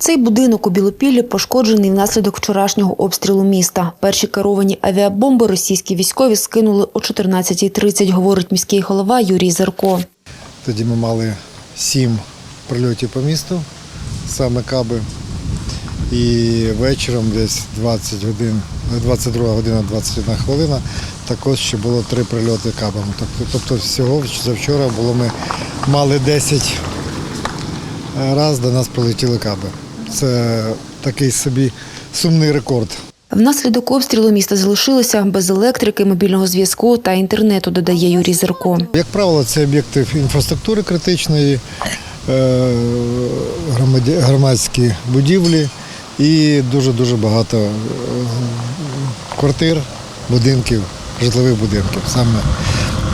Цей будинок у Білопіллі пошкоджений внаслідок вчорашнього обстрілу міста. Перші керовані авіабомби російські військові скинули о 14.30, говорить міський голова Юрій Зерко. Тоді ми мали сім прильотів по місту, саме каби. І вечором десь 20 годин, 22 година 21 хвилина також ще було три прильоти кабами. Тобто, тобто всього завчора було ми мали 10 разів до нас прилетіли каби. Це такий собі сумний рекорд. Внаслідок обстрілу місто залишилося без електрики, мобільного зв'язку та інтернету, додає Юрій Зерко. Як правило, це об'єкти інфраструктури критичної, е, громадські будівлі і дуже-дуже багато е, квартир, будинків, житлових будинків, саме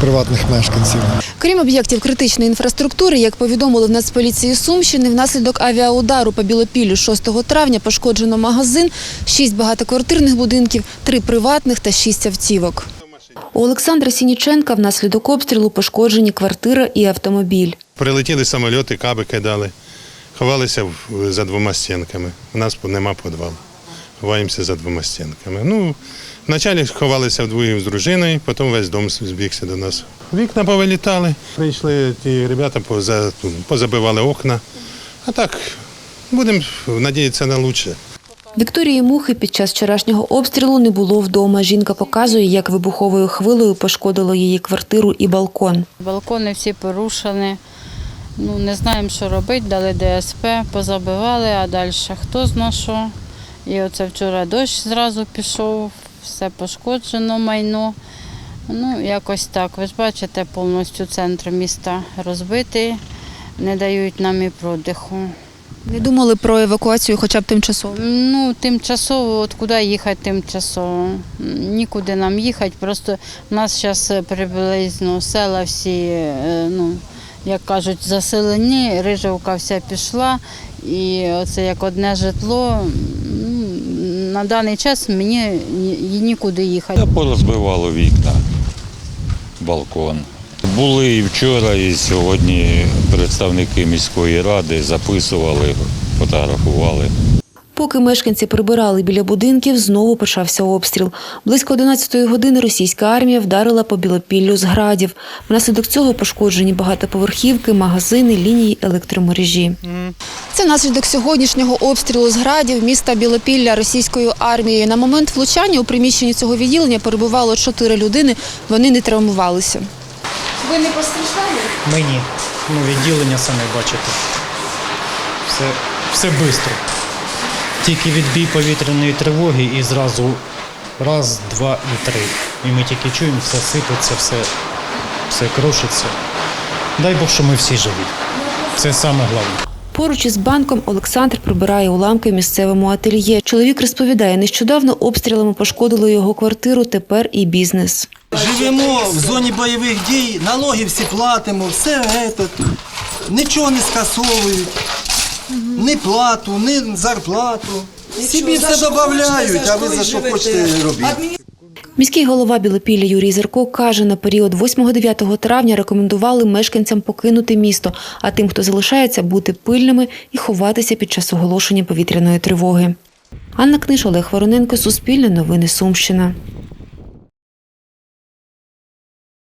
приватних мешканців. Крім об'єктів критичної інфраструктури, як повідомили в Нацполіції Сумщини, внаслідок авіаудару по Білопіллю 6 травня пошкоджено магазин, шість багатоквартирних будинків, три приватних та шість автівок. У Олександра Сініченка внаслідок обстрілу пошкоджені квартира і автомобіль. Прилетіли самольоти, каби кидали, ховалися в- за двома стінками. У нас нема підвалу. Ховаємося за двома стінками. Ну, вначалі ховалися вдвоє з дружиною, потім весь дом збігся до нас. Вікна повилітали. Прийшли ті ребята, поза, позабивали окна. А так, будемо надіятися на краще. Вікторії Мухи під час вчорашнього обстрілу не було вдома. Жінка показує, як вибуховою хвилею пошкодило її квартиру і балкон. Балкони всі порушені. Ну, не знаємо, що робити, дали ДСП, позабивали, а далі хто зна що. І оце вчора дощ зразу пішов, все пошкоджено майно. Ну, якось так. Ви ж бачите, повністю центр міста розбитий, не дають нам і продиху. Не думали про евакуацію, хоча б тимчасово. Ну, тимчасово, от куди їхати тимчасово? Нікуди нам їхати. Просто в нас зараз приблизно села всі, е, ну, як кажуть, заселені, Рижевка вся пішла. І оце як одне житло. На даний час мені ні- нікуди їхати. Я порозбивало вікна, балкон. Були і вчора, і сьогодні представники міської ради записували, фотографували. Поки мешканці прибирали біля будинків, знову почався обстріл. Близько 11-ї години російська армія вдарила по Білопіллю з градів. Внаслідок цього пошкоджені багатоповерхівки, магазини, лінії електромережі. Це наслідок сьогоднішнього обстрілу з градів міста Білопілля російською армією. На момент влучання у приміщенні цього відділення перебувало чотири людини. Вони не травмувалися. Ви не постраждали? Мені. Ну, відділення самі бачите. Все, все швидко. Тільки відбій повітряної тривоги і зразу раз, два і три. І ми тільки чуємо, все сипеться, все, все крошиться. Дай Бог, що ми всі живі. Це саме головне. Поруч із банком Олександр прибирає уламки в місцевому ательє. Чоловік розповідає, нещодавно обстрілами пошкодили його квартиру, тепер і бізнес. Живемо в зоні бойових дій, налоги всі платимо, все этот, нічого не скасовують, ні плату, ні зарплату. Собі все додають, а ви за що хочете робити? Міський голова Білопілля Юрій Зерко каже, на період 8-9 травня рекомендували мешканцям покинути місто, а тим, хто залишається, бути пильними і ховатися під час оголошення повітряної тривоги. Анна Книж, Олег Вороненко, Суспільне новини Сумщина.